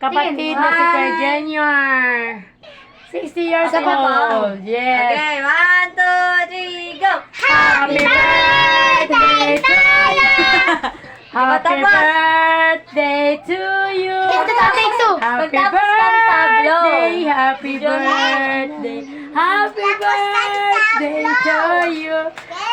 kapatid na si Kuya Junior. 60 years Isa pa ba? old. Yes. Okay, one, two, three, go! Happy birthday to you. Happy birthday to you. Ito na, take two. Happy Pagtapos ng tablo. birthday, happy birthday, happy birthday to you.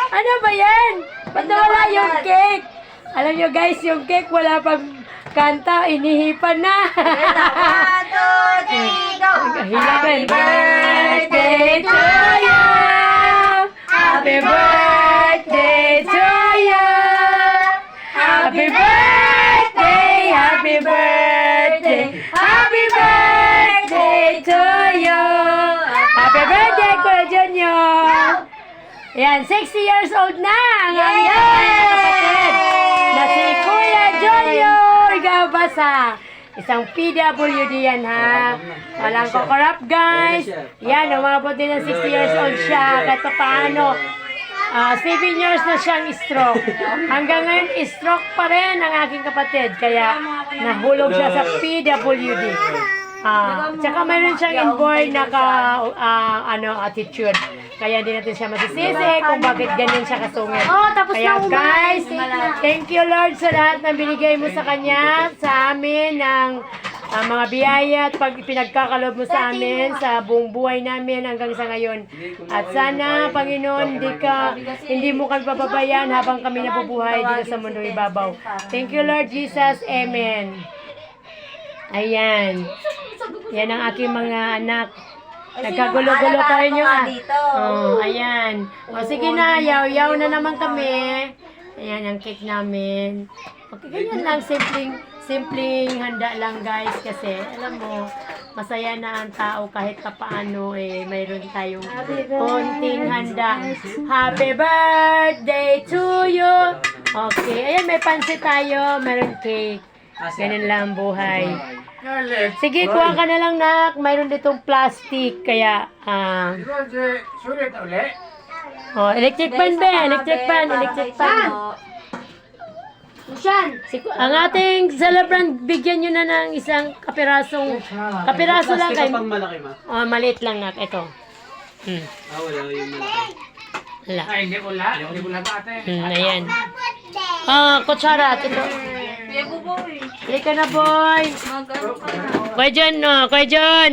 Ano ba yan? Ba't nawala yung cake? Alam nyo guys, yung cake wala pang kanta, inihipan na. One, two, three, go! Happy birthday to you. Happy birthday to you. Happy birthday, happy birthday, happy birthday to you. Happy birthday, Kuya Junior. Yan, 60 years old na ang aming kapatid na si Kuya Junior Gabasa. Isang PWD yan ha. Walang kukorap guys. Yan, umabot din ng 60 years old siya. Kahit pa paano. Ah, 7 years na siyang stroke. Hanggang ngayon, stroke pa rin ang aking kapatid. Kaya nahulog siya sa PWD. Ah, tsaka mayroon siyang inborn na ka, ah, ano, attitude. Kaya hindi natin siya masisisi kung bakit ganyan siya kasungit. Oh, tapos Kaya na guys, thank you Lord sa lahat ng binigay mo sa kanya, sa amin, ng ah, mga biyaya at pag pinagkakalob mo sa amin sa buong buhay namin hanggang sa ngayon. At sana, Panginoon, hindi ka, hindi mo kami pababayan habang kami nabubuhay dito sa mundo ibabaw. Thank you Lord Jesus. Amen. Ayan. Yan ang aking mga anak. Nagkagulo-gulo pa rin yung ah. dito. Oh, ayan. O sige na, yaw-yaw na naman kami. Ayan ang cake namin. Okay, ganyan lang, simpleng, simpleng handa lang guys. Kasi, alam mo, masaya na ang tao kahit pa paano eh, mayroon tayong konting handa. Happy birthday to you! Okay, ayan, may pansit tayo, mayroon cake. Ganun lang ang buhay. Sige, kuha ka na lang, nak. Mayroon ditong plastic, kaya, ah, Sulit ulit. oh, electric fan ba? Electric fan, electric fan. Siyan! Si, ang ating celebrant, bigyan nyo na ng isang kapirasong, kapiraso lang Plastic kay, pang malaki ma. oh, maliit lang, nak. Ito. Hmm, Ah, wala yung malaki. wala. Ay, hindi ko la. Hindi ko la ate. Hmm, ayan. Ah, kutsara, ito. Kuya Buboy, Halika na, boy. mag-ano ka na? Kuya John, no, Kuya John.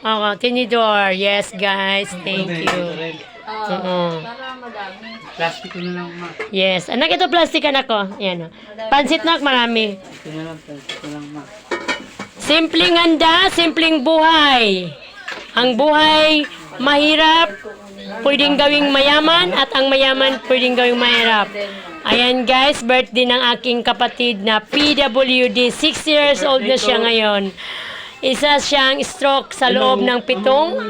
Oh, tinidor. Yes, guys. Thank you. Oo. Para madami. Plastic ko na lang ma. Yes. Anak, ito plastic anak ko. Yan, oh. Pansit nak, marami. Ito na lang, plastic ko lang ma. Simpleng handa, simpleng buhay. Ang buhay, mahirap, pwedeng gawing mayaman, at ang mayaman, pwedeng gawing mahirap. Ayan guys, birthday ng aking kapatid na PWD. 6 years old na siya ngayon. Isa siyang stroke sa loob ng pitong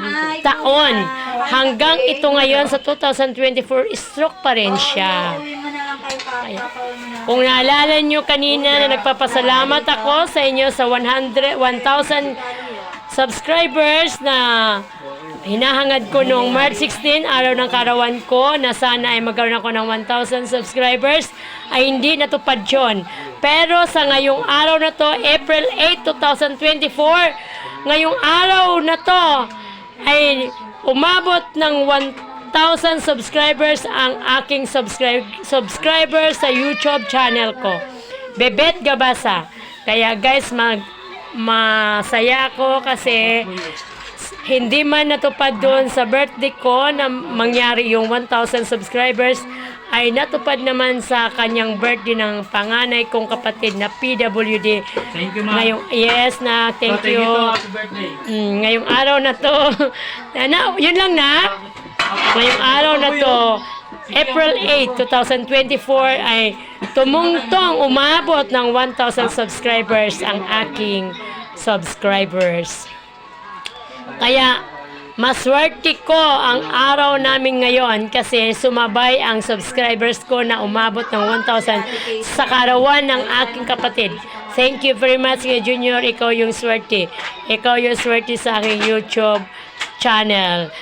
taon. Hanggang ito ngayon sa 2024, stroke pa rin siya. Na. Kung naalala nyo kanina na nagpapasalamat ako sa inyo sa 100, 1,000 subscribers na hinahangad ko noong March 16, araw ng karawan ko, na sana ay magkaroon ako ng 1,000 subscribers, ay hindi natupad yun. Pero sa ngayong araw na to, April 8, 2024, ngayong araw na to, ay umabot ng 1,000 subscribers ang aking subscribe, subscriber sa YouTube channel ko. Bebet Gabasa. Kaya guys, mag, masaya ako kasi hindi man natupad doon sa birthday ko na mangyari yung 1,000 subscribers ay natupad naman sa kanyang birthday ng panganay kong kapatid na PWD. Thank you ma. Ngayong, yes na, thank So, you. Happy birthday. Mm, ngayong araw na to, na, yun lang na. Ngayong araw na to, April 8, 2024 ay tumungtong umabot ng 1,000 subscribers ang aking subscribers. Kaya, maswerte ko ang araw namin ngayon kasi sumabay ang subscribers ko na umabot ng 1,000 sa karawan ng aking kapatid. Thank you very much, Junior. Ikaw yung swerte. Ikaw yung swerte sa aking YouTube channel.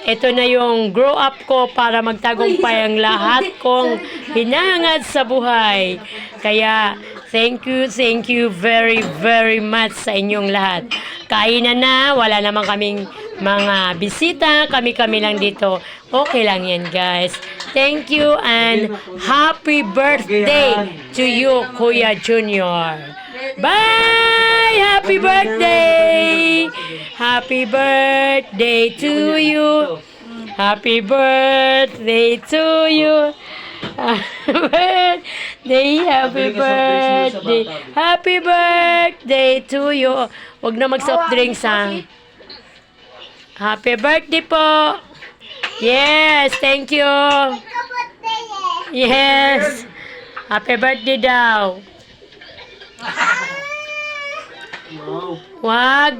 Ito na yung grow up ko para magtagumpay ang lahat kong hinangad sa buhay. Kaya, Thank you, thank you very, very much sa inyong lahat. Kainan na, wala naman kaming mga bisita, kami-kami lang dito. Okay lang yan, guys. Thank you and happy birthday to you, Kuya Junior. Bye! Happy birthday! Happy birthday to you. Happy birthday to you. Happy birthday, happy birthday, happy birthday to you. Huwag na mag-soft drinks ha. Happy birthday po. Yes, thank you. Yes. Happy birthday daw. Wag.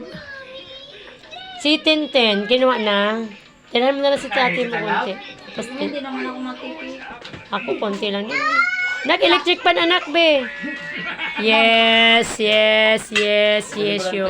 Si Tintin, kinuha na. Tinahan mo na lang si tati mo konti. Tapos Hindi naman ako matipid. ako konti lang din. Nag-electric pan anak be. Yes, yes, yes, yes, yo.